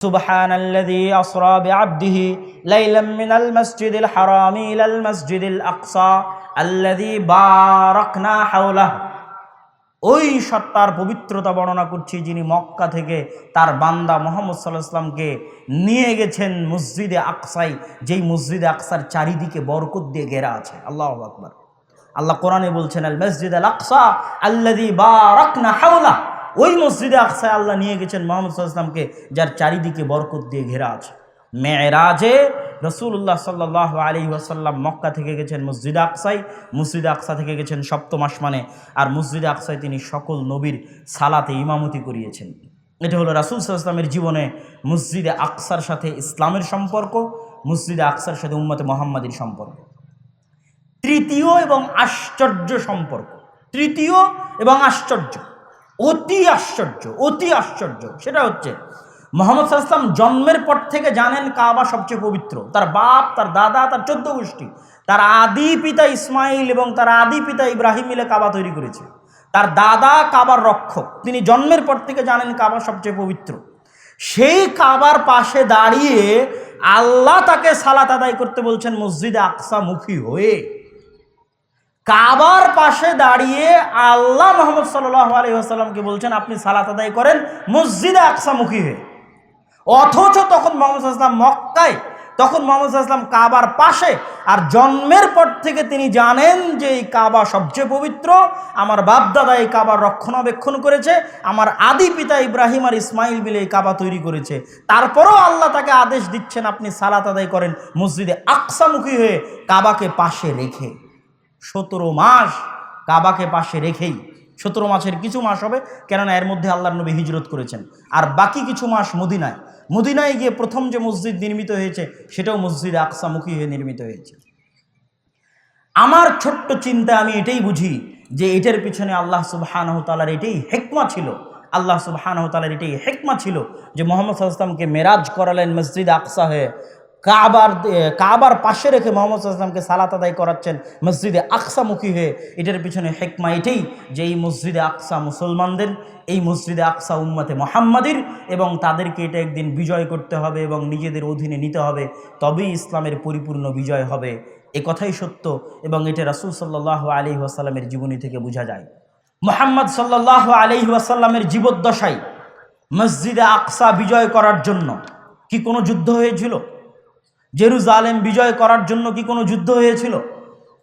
سبحان الذي أسرى بعبده ليلا من المسجد الحرام إلى المسجد الأقصى الذي باركنا حوله ওই সত্তার পবিত্রতা বর্ণনা করছি যিনি মক্কা থেকে তার বান্দা মোহাম্মদ সাল্লাহ ইসলামকে নিয়ে গেছেন মসজিদে আকসাই যেই মসজিদে আকসার চারিদিকে বরকত দিয়ে ঘেরা আছে আল্লাহ আকবার আল্লাহ কোরআনে বলছেন আল মসজিদ আল আকসা আল্লাদি বারাকনা হাওলা ওই মসজিদে আকসায় আল্লাহ নিয়ে গেছেন মোহাম্মদ সাল্লাহ ইসলামকে যার চারিদিকে বরকত দিয়ে ঘেরা আছে। মেয়েরাজে রসুল্লাহ সাল্লাহ আলী ওয়াসাল্লাম মক্কা থেকে গেছেন মসজিদে আকসাই মসজিদে আকসা থেকে গেছেন সপ্তম আসমানে, আর মসজিদে আকসায় তিনি সকল নবীর সালাতে ইমামতি করিয়েছেন। এটা হলো রাসুল সাল্লামের জীবনে মসজিদে আকসার সাথে ইসলামের সম্পর্ক, মসজিদে আকসার সাথে উম্মতে মোহাম্মদীর সম্পর্ক। তৃতীয় এবং আশ্চর্য সম্পর্ক। তৃতীয় এবং আশ্চর্য। অতি আশ্চর্য অতি আশ্চর্য। সেটা হচ্ছে, মোহাম্মদ সাল্লাম জন্মের পর থেকে জানেন কাবা সবচেয়ে পবিত্র। তার বাপ, তার দাদা, তার চোদ্দ গোষ্ঠী, তার আদি পিতা ইসমাইল এবং তার আদি পিতা ইব্রাহিম মিলে কাবা তৈরি করেছে। তার দাদা কাবার রক্ষক, তিনি জন্মের পর থেকে জানেন কাবা সবচেয়ে পবিত্র। সেই কাবার পাশে দাঁড়িয়ে আল্লাহ তাকে সালাত আদায় করতে বলছেন, মসজিদে আকসা মুখী হয়ে। কাবার পাশে দাঁড়িয়ে আল্লাহ মোহাম্মদ সাল্লাহ আলী আসাল্লামকে বলছেন, আপনি সালাত আদায় করেন মসজিদে আকসামুখী হয়ে। অথচ তখন মোহাম্মদ আসলাম মক্কায়, তখন মোহাম্মদ আসলাম কাবার পাশে, আর জন্মের পর থেকে তিনি জানেন যে এই কাবা সবচেয়ে পবিত্র। আমার বাপদাদা এই কাবার রক্ষণাবেক্ষণ করেছে, আমার আদি পিতা ইব্রাহিম আর ইসমাইল বিলে এই কাবা তৈরি করেছে। তারপরও আল্লাহ তাকে আদেশ দিচ্ছেন, আপনি সালাত আদায় করেন মসজিদে আকসামুখী হয়ে কাবাকে পাশে রেখে। সতেরো মাস কাবাকে পাশে রেখেই। সতেরো মাসের কিছু মাস হবে, কেননা এর মধ্যে আল্লাহ নবী হিজরত করেছেন। আর বাকি কিছু মাস মদিনায়। মদিনায় গিয়ে প্রথম যে মসজিদ নির্মিত হয়েছে, সেটাও মসজিদ আকসামুখী হয়ে নির্মিত হয়েছে। আমার ছোট্ট চিন্তা আমি এটাই বুঝি যে এটার পিছনে আল্লাহ সুবাহানহ তালার এটাই হেকমা ছিল। আল্লাহ সুবাহানহ তালার এটাই হেকমা ছিল যে মোহাম্মদ সাল্লামকে মেরাজ করালেন মসজিদ আকসা হয়ে। কাবার কাবার পাশে রেখে মোহাম্মদ আসলামকে সালাত আদায় করাচ্ছেন মসজিদে আকসামুখী হয়ে। এটার পিছনে হেকমা এটাই যে এই মসজিদে আকসা মুসলমানদের, এই মসজিদে আকসা উম্মাতে মোহাম্মদের এবং তাদেরকে এটা একদিন বিজয় করতে হবে এবং নিজেদের অধীনে নিতে হবে, তবেই ইসলামের পরিপূর্ণ বিজয় হবে। এ কথাই সত্য এবং এটা রাসুল সাল্লাহ আলি ওয়াসাল্লামের জীবনী থেকে বোঝা যায়। মোহাম্মদ সাল্লাহ আলি ওয়াসাল্লামের জীবদ্দশায় মসজিদে আকসা বিজয় করার জন্য কি কোনো যুদ্ধ হয়েছিল? জেরুজালেম বিজয় করার জন্য কি কোনো যুদ্ধ হয়েছিল?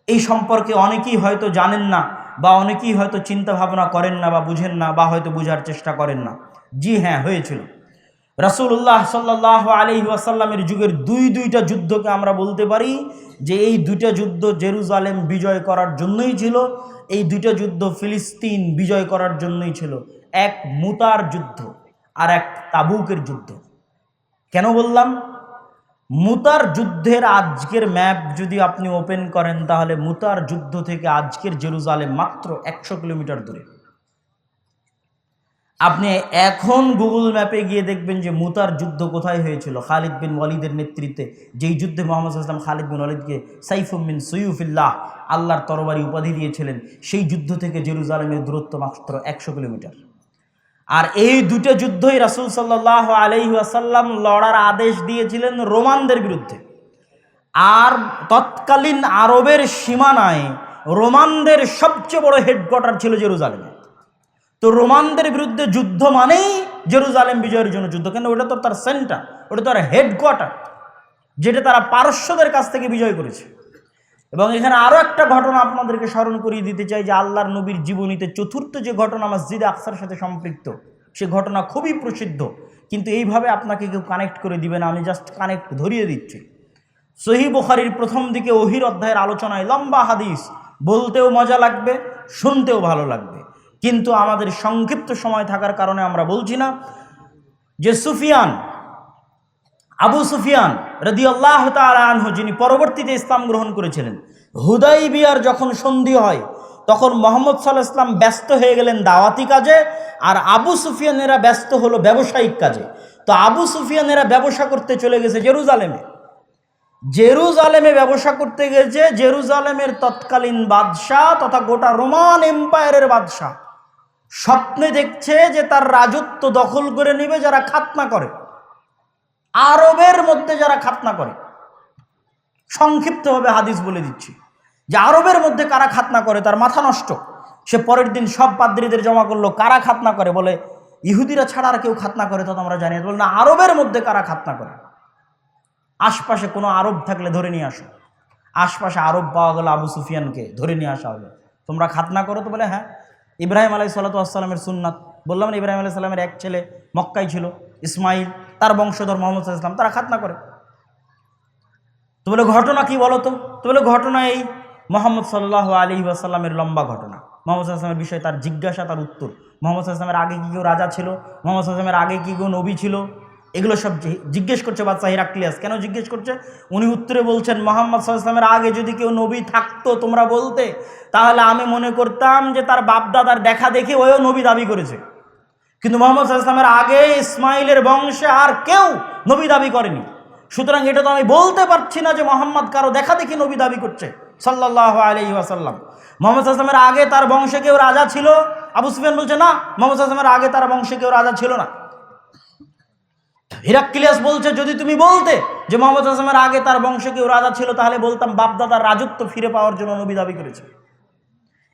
এই সম্পর্কে অনেকেই হয়তো জানেন না বা অনেকেই হয়তো চিন্তা ভাবনা করেন না বা বুঝেন না বা হয়তো বোঝার চেষ্টা করেন না। জি হ্যাঁ হয়েছিল। রাসুল্লাহ সাল্লাহ আলি ওয়াসাল্লামের যুগের দুই দুইটা যুদ্ধকে আমরা বলতে পারি যে এই দুইটা যুদ্ধ জেরুজালেম বিজয় করার জন্যই ছিল, এই দুইটা যুদ্ধ ফিলিস্তিন বিজয় করার জন্যই ছিল। এক মুতার যুদ্ধ আর এক তাবুকের যুদ্ধ। কেন বললাম? মুতার যুদ্ধের আজকের ম্যাপ যদি আপনি ওপেন করেন, তাহলে মুতার যুদ্ধ থেকে আজকের জেরুজালেম মাত্র একশো কিলোমিটার দূরে। আপনি এখন গুগল ম্যাপে গিয়ে দেখবেন যে মুতার যুদ্ধ কোথায় হয়েছিল। খালিদ বিন ওয়ালিদের নেতৃত্বে যেই যুদ্ধে মোহাম্মদ আসলাম খালিদ বিন ওয়ালিদকে সাইফুমিন সৈফুল্লাহ আল্লাহর তরবারি উপাধি দিয়েছিলেন, সেই যুদ্ধ থেকে জেরুজালেমের দূরত্ব মাত্র একশো কিলোমিটার। আর এই দুটো যুদ্ধই রাসুল সাল্লাহ আলহি আসাল্লাম লড়ার আদেশ দিয়েছিলেন রোমানদের বিরুদ্ধে। আর তৎকালীন আরবের সীমানায় রোমানদের সবচেয়ে বড় হেডকোয়ার্টার ছিল জেরুজালেমে। তো রোমানদের বিরুদ্ধে যুদ্ধ মানেই জেরুজালেম বিজয়ের জন্য যুদ্ধ। কেন? ওটা তো তার সেন্টার ওটা তো তার হেডকোয়ার্টার যেটা তারা পারস্যদের কাছ থেকে বিজয় করেছে। এবং এখানে আরও একটা ঘটনা আপনাদেরকে স্মরণ করিয়ে দিতে চাই যে আল্লাহর নবীর জীবনীতে চতুর্থ যে ঘটনা মসজিদে আকসার সাথে সম্পৃক্ত, সে ঘটনা খুবই প্রসিদ্ধ। কিন্তু এইভাবে আপনাকে কেউ কানেক্ট করে দিবে না, আমি জাস্ট কানেক্ট ধরিয়ে দিচ্ছি। সহি বুখারির প্রথম দিকে ওহির অধ্যায়ের আলোচনায় লম্বা হাদিস, বলতেও মজা লাগবে, শুনতেও ভালো লাগবে। কিন্তু আমাদের সংক্ষিপ্ত সময় থাকার কারণে আমরা বলছি না যে সুফিয়ান, আবু সুফিয়ান রদি আল্লাহ আনহু, যিনি পরবর্তীতে ইসলাম গ্রহণ করেছিলেন। হুদাই বিয়ার যখন সন্ধি হয়, তখন মোহাম্মদ সাল্লাহ ইসলাম ব্যস্ত হয়ে গেলেন দাওয়াতি কাজে, আর আবু সুফিয়ানেরা ব্যস্ত হলো ব্যবসায়িক কাজে। তো আবু সুফিয়ানেরা ব্যবসা করতে চলে গেছে জেরুজালেমে। জেরুজালেমে ব্যবসা করতে গেছে, জেরুজালেমের তৎকালীন বাদশাহ তথা গোটা রোমান এম্পায়ারের বাদশাহ। স্বপ্নে দেখছে যে তার রাজত্ব দখল করে নেবে, যারা খাতনা করে। আরবের মধ্যে যারা খাতনা করে, সংক্ষিপ্তভাবে হাদিস বলে দিচ্ছি, যে আরবের মধ্যে কারা খাতনা করে, তার মাথা নষ্ট, সে পরের দিন সব পাদ্রীদের জমা করল, কারা খাতনা করে? বলে, ইহুদিরা ছাড়া আর কেউ খাতনা করে তো আমরা জানি। বলে, না, আরবের মধ্যে কারা খাতনা করে? আশপাশে কোনো আরব থাকলে ধরে নিয়ে আসো। আশপাশে আরব পাওয়া গেল আবু সুফিয়ানকে, ধরে নিয়ে আসা হবে তোমরা খাতনা করো তো বলে হ্যাঁ। ইব্রাহিম আলাই সাল্লাতামের সুন্নাত, বললাম না, ইব্রাহিম আলাই সাল্লামের এক ছেলে মক্কাই ছিল ইসমাইল তার বংশধর মোহাম্মদ ইসলাম তারা খাতনা করে। তো বলে, ঘটনা কি বলো তো? তো বলে, ঘটনা এই মোহাম্মদ সাল্লাহ আলী আসাল্লামের লম্বা ঘটনা। মোহাম্মদ সাল্লামের বিষয়ে তার জিজ্ঞাসা, তার উত্তর। মোহাম্মদ সাল্লামের আগে কি কেউ রাজা ছিল? মোহাম্মদ সাল্লামের আগে কি কেউ নবী ছিল? এগুলো সব জিজ্ঞেস করছে বাদশাহ হিরাক্লিয়াস। কেন জিজ্ঞেস করছে? উনি উত্তরে বলছেন, মোহাম্মদ সাল্লামের আগে যদি কেউ নবী থাকতো তোমরা বলতে, তাহলে আমি মনে করতাম যে তার বাপদাদার দেখা দেখে ওও নবী দাবি করেছে। কিন্তু মোহাম্মদ সাল্লামের আগে ইসমাইলের বংশে আর কেউ নবী দাবি করেনি। সুতরাং এটা তো আমি বলতে পারছি না যে মোহাম্মদ কারও দেখা দেখি নবী দাবি করছে সাল্লাহ আলহি আসাল্লাম মোহাম্মদ সাল্লামের আগে তার বংশে কেউ রাজা ছিল? আবু সুফিয়ান বলছে, না, মোহাম্মদ সাল্লামের আগে তার বংশে কেউ রাজা ছিল না। হিরাক্কিলিয়াস বলছে, যদি তুমি বলতে যে মোহাম্মদ আসলামের আগে তার বংশে কেউ রাজা ছিল, তাহলে বলতাম বাপদাদার রাজত্ব ফিরে পাওয়ার জন্য নবী দাবি করেছে।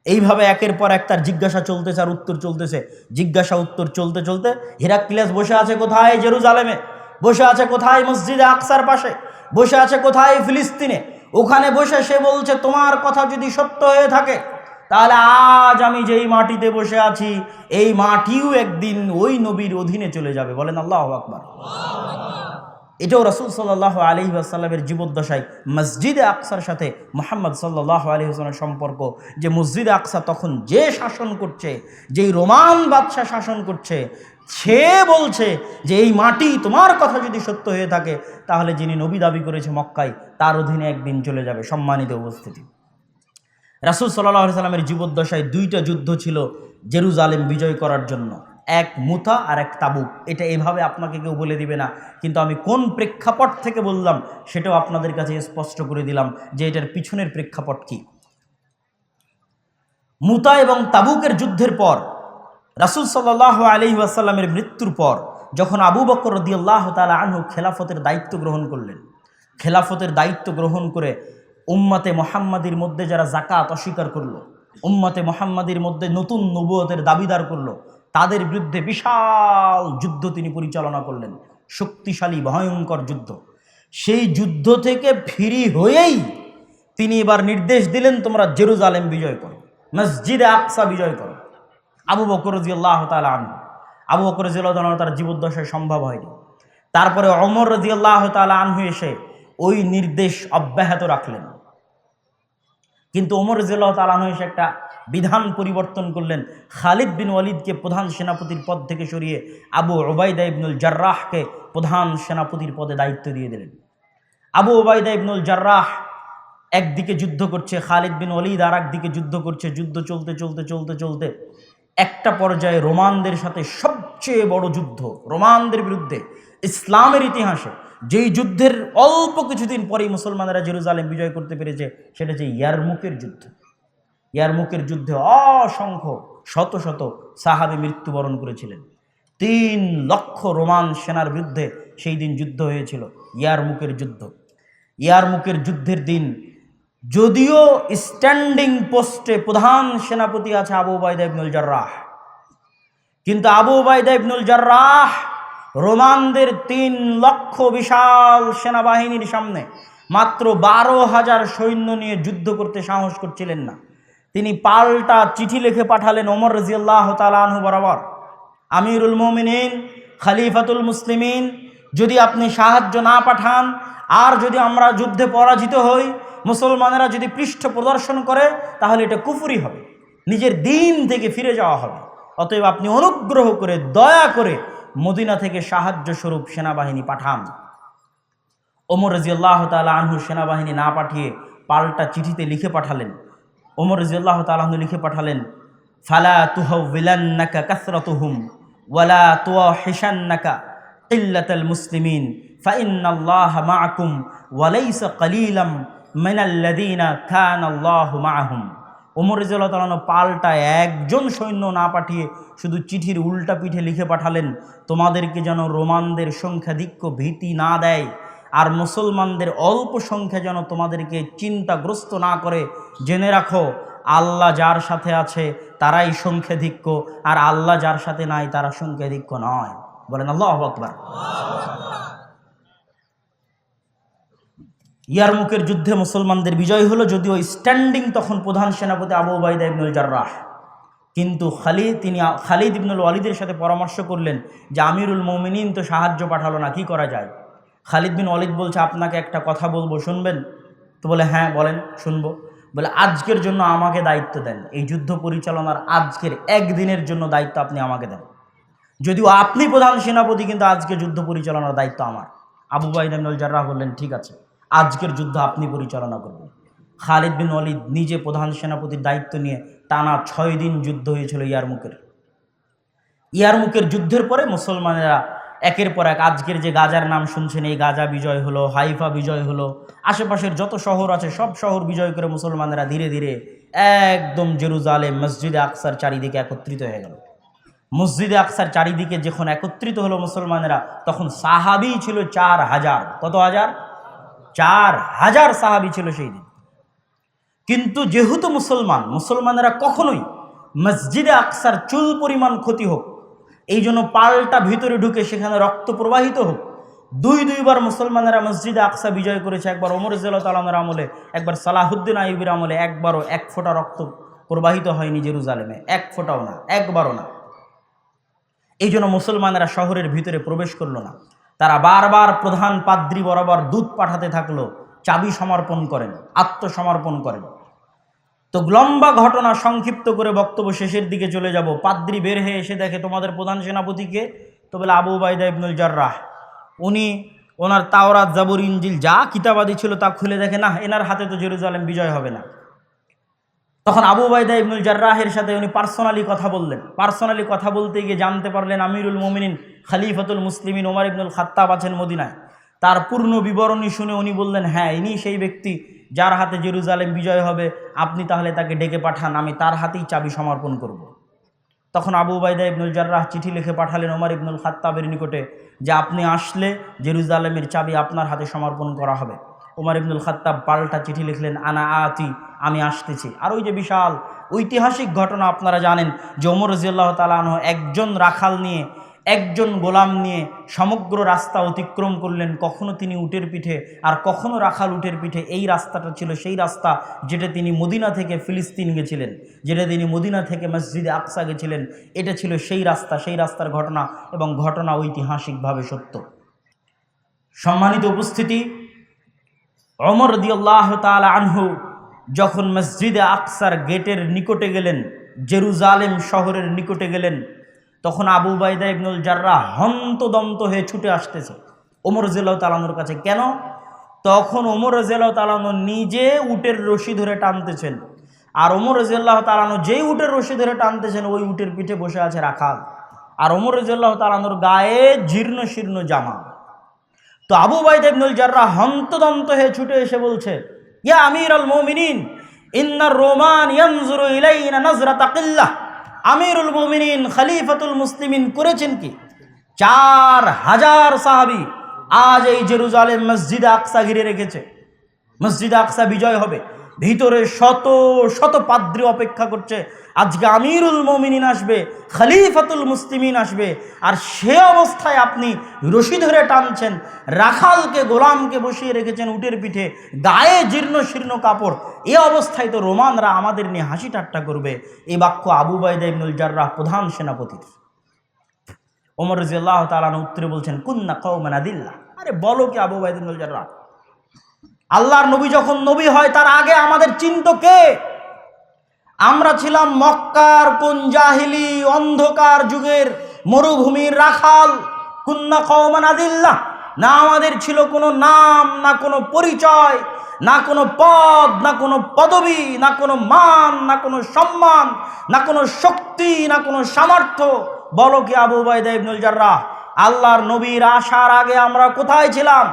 এইভাবে একের পর এক তার জিজ্ঞাসা চলতেছে আর উত্তর চলতেছে। জিজ্ঞাসা, উত্তর চলতে চলতে হিরাক্কিলিয়াস বসে আছে কোথায়? জেরুজালেমে। বসে আছে কোথায় মসজিদে আকসার পাশে? বসে আছে কোথায় ফিলিস্তিনে? ওখানে বসে সে বলছে, তোমার কথা যদি সত্য হয়ে থাকে, তাহলে আজ আমি যেই মাটিতে বসে আছি, এই মাটিও একদিন ওই নবীর অধীনে চলে যাবে। বলেন আল্লাহ আকবার। এটাও রসুল সাল্লাহ আলি আসাল্লামের জীবদ্দশায় মসজিদে আকসার সাথে মোহাম্মদ সাল্লাহ আলি হাসলামের সম্পর্ক, যে মসজিদে আকসা তখন যে শাসন করছে, যেই রোমান বাদশাহ শাসন করছে, সে বলছে যে এই মাটি তোমার কথা যদি সত্য হয়ে থাকে, তাহলে যিনি নবী দাবি করেছে মক্কায়, তার অধীনে একদিন চলে যাবে সম্মানিত উপস্থিতি। রাসুল সাল্লাহ সাল্লামের জীবদ্দশায় দুইটা যুদ্ধ ছিল জেরুজালেম বিজয় করার জন্য। এক মুতা আর এক তাবুক এটা এভাবে আপনাকে কেউ বলে দিবে না। কিন্তু আমি কোন প্রেক্ষাপট থেকে বললাম, সেটাও আপনাদের কাছে স্পষ্ট করে দিলাম যে এটার পিছনের প্রেক্ষাপট কি। মুতা এবং তাবুকের যুদ্ধের পর, রাসুল সাল্লাহ আলি আসাল্লামের মৃত্যুর পর, যখন আবু বকর রদিয়াল্লাহ তালা আনহু খেলাফতের দায়িত্ব গ্রহণ করলেন, খেলাফতের দায়িত্ব গ্রহণ করে উম্মাতে মোহাম্মদীর মধ্যে যারা জাকাত অস্বীকার করল, উম্মাতে মোহাম্মদীর মধ্যে নতুন নবুয়তের দাবিদার করল তাদের বিরুদ্ধে বিশাল যুদ্ধ তিনি পরিচালনা করলেন। শক্তিশালী, ভয়ঙ্কর যুদ্ধ। সেই যুদ্ধ থেকে ফিরি হয়েই তিনি এবার নির্দেশ দিলেন, তোমরা জেরুজালেম বিজয় করো, মসজিদে আকসা বিজয় করো। আবু বকর রাজিয়াল্লাহ তালা আনহু। আবু বকর রাজিয়াল্লাহ তাআলা তার জীবদ্দশায় সম্ভব হয়নি। তারপরে অমর রাজিয়াল্লাহ তালা আনহু এসে ওই নির্দেশ অব্যাহত রাখলেন। কিন্তু ওমর রাজিয়াল্লাহ তালা আনহু এসে একটা বিধান পরিবর্তন করলেন। খালিদ বিন ওয়ালিদকে প্রধান সেনাপতির পদ থেকে সরিয়ে আবু ওবায়দা ইবনুল জার্রাহকে প্রধান সেনাপতির পদে দায়িত্ব দিয়ে দিলেন। আবু ওবায়দা ইবনুল জার্রাহ একদিকে যুদ্ধ করছে, খালিদ বিন ওলিদ আর একদিকে যুদ্ধ করছে। যুদ্ধ চলতে চলতে চলতে চলতে একটা পর্যায়ে রোমানদের সাথে সবচেয়ে বড় যুদ্ধ, রোমানদের বিরুদ্ধে, ইসলামের ইতিহাসে, যেই যুদ্ধের অল্প কিছুদিন পরেই মুসলমানেরা জেরুজালেম বিজয় করতে পেরেছে, সেটা হচ্ছে ইয়ারমুকের যুদ্ধ। ইয়ারমুকের যুদ্ধে অসংখ্য, শত শত সাহাবে মৃত্যুবরণ করেছিলেন। তিন লক্ষ রোমান সেনার বিরুদ্ধে সেই দিন যুদ্ধ হয়েছিল, ইয়ারমুকের যুদ্ধ। ইয়ারমুকের যুদ্ধের দিন যদিও স্ট্যান্ডিং পোস্টে প্রধান সেনাপতি আছে আবু ওবায়দা ইবনুল জার্রাহ। কিন্তু আবু ওবায়দা ইবনুল জার্রাহ রোমানদের তিন লক্ষ বিশাল সেনাবাহিনীর সামনে মাত্র বারো হাজার সৈন্য নিয়ে যুদ্ধ করতে সাহস করছিলেন না। তিনি পাল্টা চিঠি লিখে পাঠালেন ওমর রাজিয়াল্লাহ তালাহু বরাবর। আমিরুল মোমিনিন, খালিফাতুল মুসলিমিন, যদি আপনি সাহায্য না পাঠান, আর যদি আমরা যুদ্ধে পরাজিত হই, মুসলমানেরা যদি পৃষ্ঠ প্রদর্শন করে, তাহলে এটা কুফুরি হবে। নিজের দিন থেকে ফিরে যাওয়া হবে। অতএব আপনি অনুগ্রহ করে, দয়া করে মদিনা থেকে সাহায্য স্বরূপ সেনাবাহিনী পাঠান। ওমর রাজিয়াল্লাহ তালা আনহু সেনাবাহিনী না পাঠিয়ে পাল্টা চিঠিতে লিখে পাঠালেন। ওমর রাজিয়াল্লাহ তালাহনু লিখে পাঠালেন, ফালা তুহ বিলান্নাকা কাসরাতুহুম ওয়ালা তুয়া হিসান্নাকা কিল্লাতাল মুসলিমিন, ফাইন্নাল্লাহ মাআকুম ওয়ালাইসা কালিলাম মিনাল্লাযীনা কানা আল্লাহু মাআহুম ওমর রেজাল্লাহ তালানো পাল্টা একজন সৈন্য না পাঠিয়ে শুধু চিঠির উল্টা পিঠে লিখে পাঠালেন, তোমাদেরকে যেন রোমানদের সংখ্যাধিক্য ভীতি না দেয় আর মুসলমানদের অল্প সংখ্যা যেন তোমাদেরকে চিন্তাগ্রস্ত না করে, জেনে রাখো, আল্লাহ যার সাথে আছে, তারাই সংখ্যাধিক্য আর আল্লাহ যার সাথে নাই, তারা সংখ্যাধিক্য নয়। বলেন আল্লাহ আকবার। ইয়ারমুকের যুদ্ধে মুসলমানদের বিজয় হলো যদিও স্ট্যান্ডিং তখন প্রধান সেনাপতি আবু বাইদা ইবনুল জার্রাহ। কিন্তু খালিদ, তিনি খালিদ ইবনুল ওয়ালিদের সাথে পরামর্শ করলেন যে, আমিরুল মমিনিন তো সাহায্য পাঠালো না, কি করা যায়? খালিদ বিন অলিদ বলছে, আপনাকে একটা কথা বলব, শুনবেন? তো বলে হ্যাঁ বলেন, শুনব। বলে, আজকের জন্য আমাকে দায়িত্ব দেন। এই যুদ্ধ পরিচালনার আজকের একদিনের জন্য দায়িত্ব আপনি আমাকে দেন। যদিও আপনি প্রধান সেনাপতি, কিন্তু আজকে যুদ্ধ পরিচালনার দায়িত্ব আমার। আবু বাইদানুল জার্রাহ বললেন, ঠিক আছে, আজকের যুদ্ধ আপনি পরিচালনা করবেন। খালিদ বিন অলিদ নিজে প্রধান সেনাপতির দায়িত্ব নিয়ে টানা ছয় দিন যুদ্ধ হয়েছিল ইয়ারমুকের। ইয়ারমুকের যুদ্ধের পরে মুসলমানেরা একের পর এক আজকের যে গাজার নাম শুনছেন, এই গাজা বিজয় হলো, হাইফা বিজয় হলো, আশেপাশের যত শহর আছে, সব শহর বিজয় করে মুসলমানেরা ধীরে ধীরে একদম জেরুজালে মসজিদে আকসার চারিদিকে একত্রিত হয়ে গেল। মসজিদে আকসার চারিদিকে যখন একত্রিত হলো মুসলমানেরা, তখন সাহাবি ছিল চার হাজার। কত হাজার? চার হাজার সাহাবি ছিল সেই দিন। কিন্তু যেহেতু মুসলমান, মুসলমানেরা কখনোই মসজিদে আকসার চুল পরিমাণ ক্ষতি হোক এই জন্য পাল্টা ভিতরে ঢুকে সেখানে রক্ত প্রবাহিত হোক। দুই দুইবার মুসলমানেরা মসজিদে আকসা বিজয় করেছে, একবার ওমর তালামের আমলে, একবার সালাহুদ্দিন আইবির আমলে, একবারও এক ফোঁটা রক্ত প্রবাহিত হয়নি জেরুজালেমে। এক ফোঁটাও না, একবারও না। এই জন্য মুসলমানেরা শহরের ভিতরে প্রবেশ করল না। তারা বারবার প্রধান পাদ্রি বরাবর দুধ পাঠাতে থাকল, চাবি সমর্পণ করেন, আত্মসমর্পণ করেন। তো লম্বা ঘটনা সংক্ষিপ্ত করে বক্তব্য শেষের দিকে চলে যাব। পাদ্রি বের হয়ে এসে দেখে তোমাদের প্রধান সেনাপতিকে, তো বলে আবু বাইদা ইবনুল জার্রাহ, উনি ওনার তাওরাত জাবর ইঞ্জিল যা কিতাবাদি ছিল তা খুলে দেখে না এনার হাতে তো জেরুজালেম বিজয় হবে না। তখন আবু বাইদা ইবনুল জার্রাহের সাথে উনি পার্সোনালি কথা বললেন। পার্সোনালি কথা বলতে গিয়ে জানতে পারলেন আমিরুল মোমিনিন খালিফাতুল মুসলিমিন ওমার ইবনুল খাত্তাব আছেন মদিনায়। তার পূর্ণ বিবরণী শুনে উনি বললেন হ্যাঁ ইনি সেই ব্যক্তি যার হাতে জেরুজালেম বিজয় হবে, আপনি তাহলে তাকে ডেকে পাঠান, আমি তার হাতেই চাবি সমর্পণ করব। তখন আবু বাইদা ইবনুল জার্রাহ চিঠি লিখে পাঠালেন ওমর ইবনুল খাত্তাবের নিকটে যে আপনি আসলে জেরুজালেমের চাবি আপনার হাতে সমর্পণ করা হবে ওমর ইবনুল খাত্তাব পাল্টা চিঠি লিখলেন, আনা আতি, আমি আসতেছি আর ওই যে বিশাল ঐতিহাসিক ঘটনা আপনারা জানেন যে ওমর রাজিয়াল্লাহ তালাহ একজন রাখাল নিয়ে একজন গোলাম নিয়ে সমগ্র রাস্তা অতিক্রম করলেন, কখনো তিনি উটের পিঠে আর কখনো রাখাল উটের পিঠে। এই রাস্তাটা ছিল সেই রাস্তা যেটা তিনি মদিনা থেকে ফিলিস্তিন গেছিলেন, যেটা তিনি মদিনা থেকে মসজিদে আকসা গেছিলেন। এটা ছিল সেই রাস্তা, সেই রাস্তার ঘটনা এবং ঘটনা ঐতিহাসিকভাবে সত্য। সম্মানিত উপস্থিতি অমর দিয়াল্লাহ তালা আনহু যখন মসজিদে আকসার গেটের নিকটে গেলেন, জেরুজালেম শহরের নিকটে গেলেন তখন আবু বাইদা ইবনুল জাররা হন্তদন্ত হয়ে ছুটে আসতেছে। ওমর জেলাউ তালানোর কাছে, কেন? তখন ওমর জেলাউ তালানো নিজে উটের রশি ধরে টানতেছেন। আর ওমর রাজিয়াল্লাহ তালানো যেই উটের রশি ধরে টানতেছেন, ওই উটের পিঠে বসে আছে রাখাল। আর ওমর রাজিয়াল্লাহ তালানোর গায়ে জীর্ণ শীর্ণ জামা। তো আবু বাইদ ইবনুল জাররা হন্তদন্ত হয়ে ছুটে এসে বলছে, ইয়া আমির আল মোমিনিন, ইন্নার রোমান ইয়ানজুরু ইলাইনা নজরা তাকিল্লাহ আমিরুল মোমিনিন, খালিফাতুল মুসলিমিন করেছেন কি? চার হাজার সাহাবি আজ এই জেরুজালেম মসজিদ আকসা ঘিরে রেখেছে। মসজিদ আকসা বিজয় হবে। ভিতরে শত শত পাদ্রী অপেক্ষা করছে। আজকে আমিরুল মমিনিন আসবে, খলিফাতুল মুসলিমিন আসবে, আর সে অবস্থায় আপনি রশি ধরে টানছেন, রাখালকে, গোলামকে বসিয়ে রেখেছেন উটের পিঠে, গায়ে জীর্ণ শীর্ণ কাপড়। এ অবস্থায় তো রোমানরা আমাদের নিয়ে হাসি ঠাট্টা করবে। এই বাক্য আবু বাইদা জার্রাহ প্রধান সেনাপতির। ওমর রাজিয়াল্লাহ তালান উত্তরে বলছেন, কুন্না কৌমানা দিল্লা আরে বলো কি আবু বাইদ ইবনুল জার্রাহ। আল্লাহর নবী যখন নবী হয়, তার আগে আমাদের চিন্ত কে? আমরা ছিলাম মক্কার কোন জাহিলি অন্ধকার যুগের মরুভূমির রাখাল। কুন্না কওমান আদিল্লাহ। না আমাদের ছিল কোনো নাম, না কোনো পরিচয়, না কোনো পদ, না কোনো পদবি, না কোনো মান, না কোনো সম্মান, না কোনো শক্তি, না কোনো সামর্থ্য। বলো কি আবু বাইদা ইবনুল জার্রাহ, আল্লাহর নবীর আসার আগে আমরা কোথায় ছিলাম?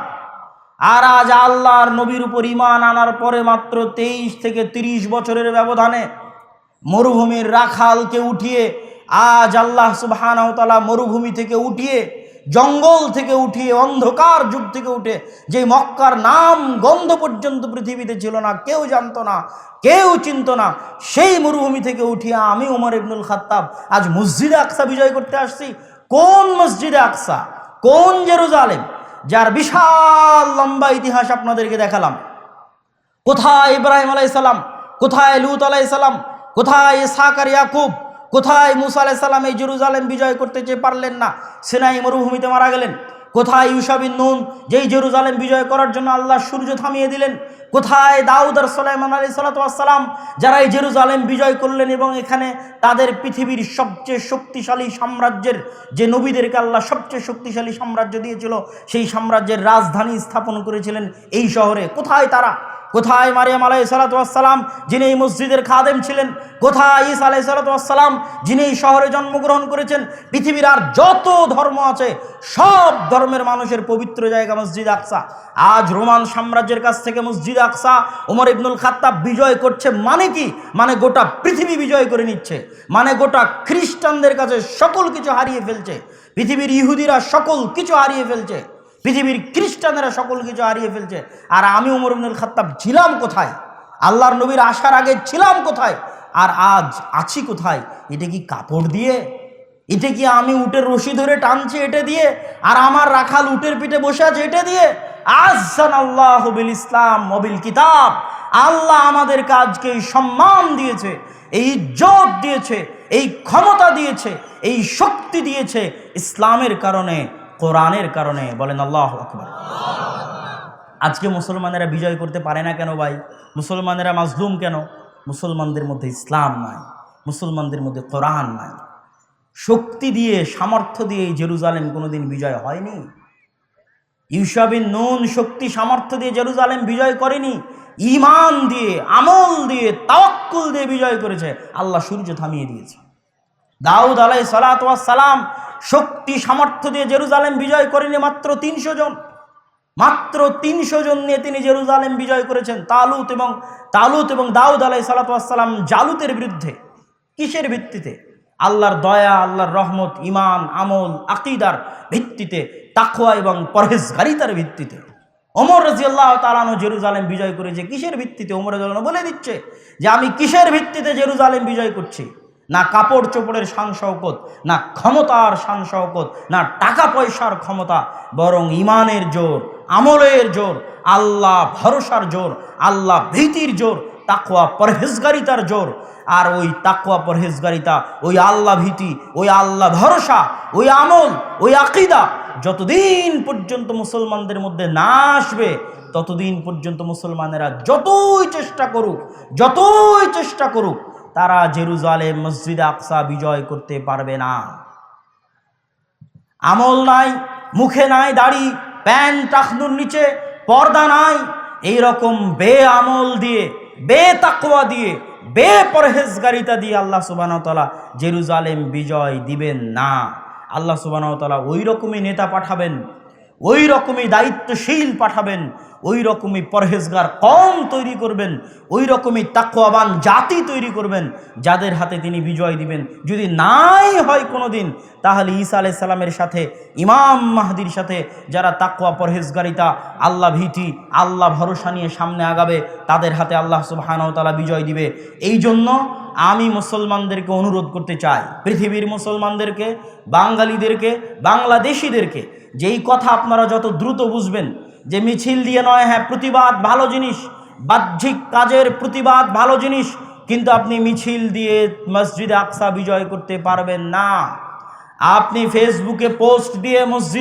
আর আজ আল্লাহর নবীর উপর ইমান আনার পরে মাত্র তেইশ থেকে ৩০ বছরের ব্যবধানে মরুভূমির রাখালকে উঠিয়ে আজ আল্লাহ সুবাহানতালা মরুভূমি থেকে উঠিয়ে, জঙ্গল থেকে উঠিয়ে, অন্ধকার যুগ থেকে উঠে যে মক্কার নাম গন্ধ পর্যন্ত পৃথিবীতে ছিল না, কেউ জানত না, কেউ চিনত না, সেই মরুভূমি থেকে উঠিয়ে আমি উমর ইবনুল খাত্তাব আজ মসজিদে আকসা বিজয় করতে আসছি। কোন মসজিদে আকসা? কোন জেরুজালেম? যার বিশাল লম্বা ইতিহাস আপনাদেরকে দেখালাম। কোথায় ইব্রাহিম আলাইসাল্লাম কোথায় লুত আলাইসাল্লাম কোথায় সাকার ইয়াকুব? কোথায় মুসা আলাইসাল্লাম এই জেরুজালেম বিজয় করতে চেয়ে পারলেন না, সেনাই মরুভূমিতে মারা গেলেন? কোথায় ইউসাবিন নুন? যেই জেরুজালেম বিজয় করার জন্য আল্লাহ সূর্য থামিয়ে দিলেন। কোথায় দাউদ আর সোলাইমান আলী সালাতাম যারা এই জেরুজালেম বিজয় করলেন এবং এখানে তাদের পৃথিবীর সবচেয়ে শক্তিশালী সাম্রাজ্যের যে নবীদেরকে আল্লাহ সবচেয়ে শক্তিশালী সাম্রাজ্য দিয়েছিল, সেই সাম্রাজ্যের রাজধানী স্থাপন করেছিলেন এই শহরে। কোথায় তারা? কোথায় মারিয়াম আলাই সালাতাম যিনি এই মসজিদের খাদেম ছিলেন। কোথায় ইসা আলাই সালাতাম যিনি এই শহরে জন্মগ্রহণ করেছেন। পৃথিবীর আর যত ধর্ম আছে, সব ধর্মের মানুষের পবিত্র জায়গা মসজিদ আকসা। আজ রোমান সাম্রাজ্যের কাছ থেকে মসজিদ আকসা। ওমর ইবনুল খাত্তাব বিজয় করছে মানে কি? মানে গোটা পৃথিবী বিজয় করে নিচ্ছে। মানে গোটা খ্রিস্টানদের কাছে সকল কিছু হারিয়ে ফেলছে। পৃথিবীর ইহুদিরা সকল কিছু হারিয়ে ফেলছে। পৃথিবীর খ্রিস্টানেরা সকল কিছু হারিয়ে ফেলছে। আর আমি উমর ইবনুল খাত্তাব ছিলাম কোথায়? আল্লাহর নবীর আসার আগে ছিলাম কোথায়? আর আজ আছি কোথায়? এটা কি কাপড় দিয়ে? এটা কি আমি উটের রশি ধরে টানছি এটা দিয়ে? আর আমার রাখাল উটের পিঠে বসে আছে এটা দিয়ে? আজান আল্লাহ বিল ইসলাম মবিল কিতাব। আল্লাহ আমাদের কাজকে সম্মান দিয়েছে, এই ইজ্জত দিয়েছে, এই ক্ষমতা দিয়েছে, এই শক্তি দিয়েছে ইসলামের কারণে। কোরআনের কারণে বলেন আল্লাহ আকবর। আজকে মুসলমানেরা বিজয় করতে পারে না কেন ভাই? মুসলমানেরা মাজলুম কেন? মুসলমানদের মধ্যে ইসলাম নাই, মুসলমানদের মধ্যে কোরআন নাই। শক্তি দিয়ে, সামর্থ্য দিয়ে জেরুজালেম কোনোদিন বিজয় হয়নি। ইউসাবিন নুন শক্তি, সামর্থ্য দিয়ে জেরুজালেম বিজয় করেনি। ইমান দিয়ে, আমল দিয়ে, তাওয়াক্কুল দিয়ে বিজয় করেছে। আল্লাহ সূর্য থামিয়ে দিয়েছে। দাউদ আলাই সালাম শক্তি সামর্থ্য দিয়ে জেরুজালেম বিজয় করেনি মাত্র তিনশো জন। মাত্র তিনশো জন নিয়ে তিনি জেরুজালেম বিজয় করেছেন। তালুত এবং তালুত এবং দাউদ আলাই সালাতাম জালুতের বিরুদ্ধে। কিসের ভিত্তিতে? আল্লাহর দয়া, আল্লাহর রহমত ইমান আমল, আকিদার ভিত্তিতে তাকোয়া এবং পরহেজগারিতার ভিত্তিতে। ওমর রাজি আল্লাহ তালানো জেরুজালেম বিজয় করেছে। কিসের ভিত্তিতে? রাজিয়াল্লাহ বলে দিচ্ছে যে, আমি কিসের ভিত্তিতে জেরুজালেম বিজয় করছি? না কাপড় চোপড়ের শওকত না ক্ষমতার শওকত না টাকা পয়সার ক্ষমতা, বরং ইমানের জোর, আমলের জোর, আল্লাহ ভরসার জোর, আল্লাহ ভীতির জোর তাকোয়া পরহেজগারিতার জোর। আর ওই তাকোয়া পরহেজগারিতা, ওই আল্লাহ ভীতি, ওই আল্লাহ ভরসা, ওই আমল, ওই আকিদা, যতদিন পর্যন্ত মুসলমানদের মধ্যে না আসবে, ততদিন পর্যন্ত মুসলমানেরা যতই চেষ্টা করুক, যতই চেষ্টা করুক তারা জেরুজালেম মসজিদ আকসা বিজয় করতে পারবে না। আমল নাই, মুখে নাই, দাড়ি, প্যান্ট, টাকনুর নিচে, পর্দা নাই এই রকম বে আমল দিয়ে বে তাকওয়া দিয়ে বে পরহেজগারিতা দিয়ে আল্লাহ সুবাহতলা জেরুজালেম বিজয় দিবেন না। আল্লাহ সুবাহতলা ওই রকমই নেতা পাঠাবেন ওই রকমই দায়িত্বশীল পাঠাবেন ওই রকমই পরহেজগার কম তৈরি করবেন ওই রকমই তাকুয়াবান জাতি তৈরি করবেন, যাদের হাতে তিনি বিজয় দিবেন। যদি নাই হয় কোনো দিন তাহলে ঈসা আলাই সাল্লামের সাথে, ইমাম মাহাদির সাথে, যারা তাকুয়া পরহেজগারিতা, আল্লাহ ভীতি, আল্লাহ ভরসা নিয়ে সামনে আগাবে, তাদের হাতে আল্লাহ সুবাহানতালা বিজয় দিবে। এই জন্য আমি মুসলমানদেরকে অনুরোধ করতে চাই, পৃথিবীর মুসলমানদেরকে, বাঙালিদেরকে, বাংলাদেশিদেরকে, যেই কথা আপনারা যত দ্রুত বুঝবেন যে মিছিল দিয়ে নয় হ্যাঁ প্রতিবাদ ভালো জিনিস, বাহ্যিক কাজের প্রতিবাদ ভালো জিনিস, কিন্তু আপনি মিছিল দিয়ে মসজিদে আকসা বিজয় করতে পারবেন না। আপনি ফেসবুকে পোস্ট দিয়ে মসজিদ